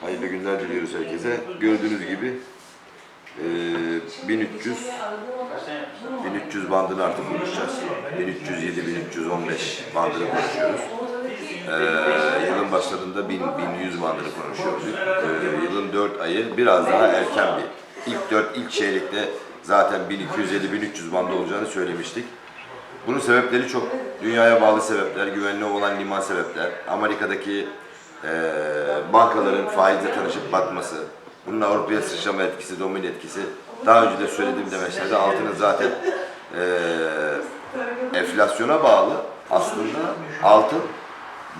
hayırlı günler diliyoruz herkese. Gördüğünüz gibi e, 1300 1300 bandını artık konuşacağız. 1307 1315 bandını konuşuyoruz. E, yılın başlarında 1000 1100 bandını konuşuyorduk. E, yılın 4 ayı biraz daha erken bir. İlk 4 ilk çeyrekte zaten 1250 1300 bandı olacağını söylemiştik. Bunun sebepleri çok. Dünyaya bağlı sebepler, güvenli olan liman sebepler, Amerika'daki eee, bankaların faizle tanışıp batması, bunun Avrupa'ya sıçrama etkisi, domino etkisi. Daha önce de söylediğim demeçlerde altının zaten eee, enflasyona bağlı. Aslında altın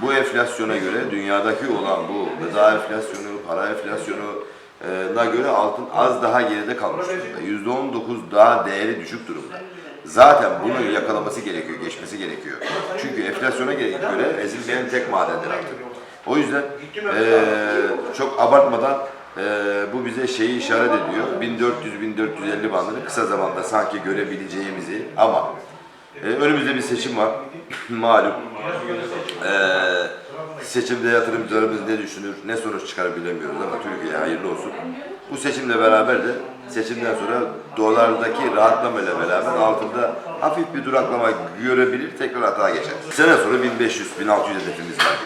bu enflasyona göre dünyadaki olan bu gıda enflasyonu, para enflasyonuna göre altın az daha geride kalmış durumda. %19 daha değeri düşük durumda. Zaten bunu yakalaması gerekiyor, geçmesi gerekiyor. Çünkü enflasyona göre ezilmeyen tek madendir altın. O yüzden eee, çok abartmadan eee, bu bize şeyi işaret ediyor. 1400-1450 bandını kısa zamanda sanki görebileceğimizi ama e, önümüzde bir seçim var. Malum. E, seçimde yatırımcılarımız ne düşünür, ne sonuç çıkar bilemiyoruz ama Türkiye'ye hayırlı olsun. Bu seçimle beraber de seçimden sonra dolardaki rahatlamayla beraber altında hafif bir duraklama görebilir, tekrar hata geçer. Sene sonra 1500-1600 hedefimiz var.